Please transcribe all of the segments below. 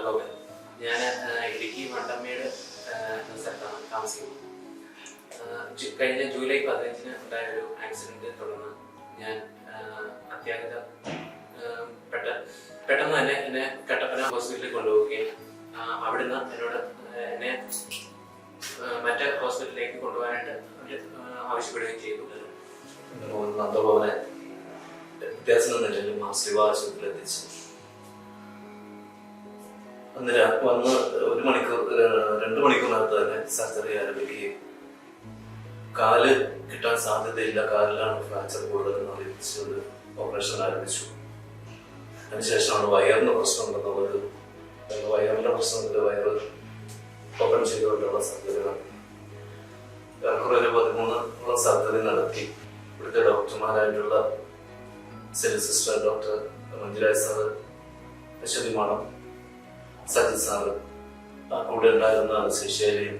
നന്ദഗോപൻ ഞാൻ ഇടുക്കി എന്ന സ്ഥലത്താണ് താമസിക്കുന്നത്. കഴിഞ്ഞ ജൂലൈ പതിനഞ്ചിന് ഉണ്ടായ ഒരു ആക്സിഡന്റ് തുടർന്ന് ഞാൻ അത്യാഹിത പെട്ട പെട്ടെന്ന് തന്നെ എന്നെ കട്ടപ്പന ഹോസ്പിറ്റലിൽ കൊണ്ടുപോവുകയും അവിടുന്ന് എന്നോട് എന്നെ മറ്റേ ഹോസ്പിറ്റലിലേക്ക് കൊണ്ടുപോകാനായിട്ട് ആവശ്യപ്പെടുകയും ചെയ്തു നന്ദഭവനെ വ്യത്യാസം നിലയിൽ മാസ്റ്റർ ആശുപത്രിയിൽ എത്തിച്ചു. അന്ന് വന്ന് ഒരു മണിക്കൂർ രണ്ട് മണിക്കൂറിനകത്ത് തന്നെ സർജറി ആരംഭിക്കുകയും കാൽ കിട്ടാൻ സാധ്യതയില്ല കാലിലാണ് ഫ്രാക്ചർ കൂടുതലെന്ന് അറിയിച്ചുകൊണ്ട് ഓപ്പറേഷൻ ആരംഭിച്ചു. അതിനുശേഷമാണ് വയറിന് പ്രശ്നം ഉണ്ടെന്നുള്ളത് വയറിന്റെ പ്രശ്നത്തിൽ വയറ് ഓപ്പൺ ചെയ്തുകൊണ്ടുള്ള സർജറികൾ. ഏറെക്കുറെ ഒരു പതിമൂന്നോളം സർജറി നടത്തി. ഇവിടുത്തെ ഡോക്ടർമാരായിട്ടുള്ള cell sister doctor Manjuraj sir Aswathy madam Sajith sir കൂടെ ഉണ്ടായിരുന്ന ശിഷ്യയിലെയും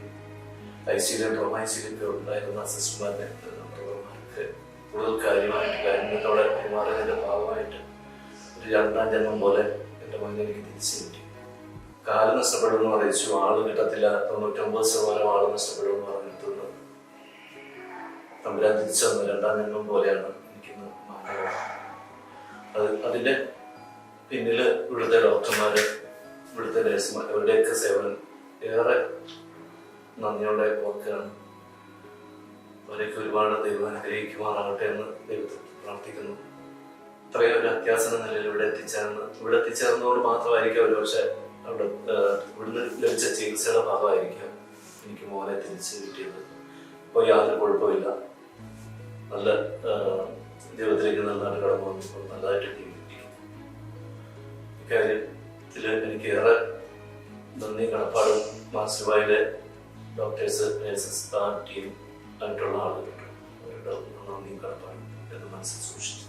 ഐ സിയിലെയും ട്രോമ ഐ സിയിലൊക്കെ ഉണ്ടായിരുന്ന സിസ്റ്റർമാരെ ഡോക്ടർമാർക്ക് കൂടുതൽ കാര്യമായിട്ട് കാര്യങ്ങളോടെ പെരുമാറിയതിന്റെ ഭാഗമായിട്ട് ഒരു രണ്ടാം ജന്മം പോലെ എന്റെ മകൻ എനിക്ക് തിരിച്ചു കിട്ടി. കാൽ നഷ്ടപ്പെടുമെന്ന് അറിയിച്ചു. ആൾ കിട്ടത്തില്ല തൊണ്ണൂറ്റൊമ്പത് ശതമാനം ആൾ നഷ്ടപ്പെടുമെന്ന് പറഞ്ഞിട്ടുണ്ട്. തമ്പുരാൻ തിരിച്ചു വന്ന രണ്ടാം ജന്മം പോലെയാണ് എനിക്കിന്ന് മാറ്റം അത് അതിന്റെ പിന്നിൽ ഇവിടുത്തെ ഡോക്ടർമാര് ഇവിടുത്തെ നേഴ്സുമാർ ഇവരുടെയൊക്കെ സേവനം. ഏറെ നന്ദിയോടെ ഓർക്കുകയാണ് അവരൊക്കെ ഒരുപാട് ദൈവം അനുഗ്രഹിക്കുമാറാകട്ടെ എന്ന് ദൈവത്തിൽ പ്രാർത്ഥിക്കുന്നു. ഇത്രയും ഒരു അത്യാസന നിലയിൽ ഇവിടെ എത്തിച്ചേർന്ന് ഇവിടെ എത്തിച്ചേർന്നതുകൊണ്ട് മാത്രമായിരിക്കും ഒരു പക്ഷെ അവിടെ ഇവിടുന്ന് ലഭിച്ച ചികിത്സയുടെ ഭാഗമായിരിക്കും എനിക്ക് മോനെ തിരിച്ച് കിട്ടിയത്. ഇപ്പോൾ യാതൊരു കുഴപ്പമില്ല നല്ല ദൈവത്തിലേക്ക് നന്നായിട്ട് കടന്നു വന്നപ്പോൾ നല്ലതായിട്ട് ജീവിക്കുന്നു ഇക്കാര്യത്തിൽ എനിക്ക് ഏറെ നന്ദി കടപ്പാടും മാസ്റ്റർബായിലെ ഡോക്ടേഴ്സ് നേഴ്സസ് ടീം ആയിട്ടുള്ള അവരുടെ നന്ദിയും കടപ്പാടും എന്ന് മനസ്സിൽ സൂക്ഷിച്ചു.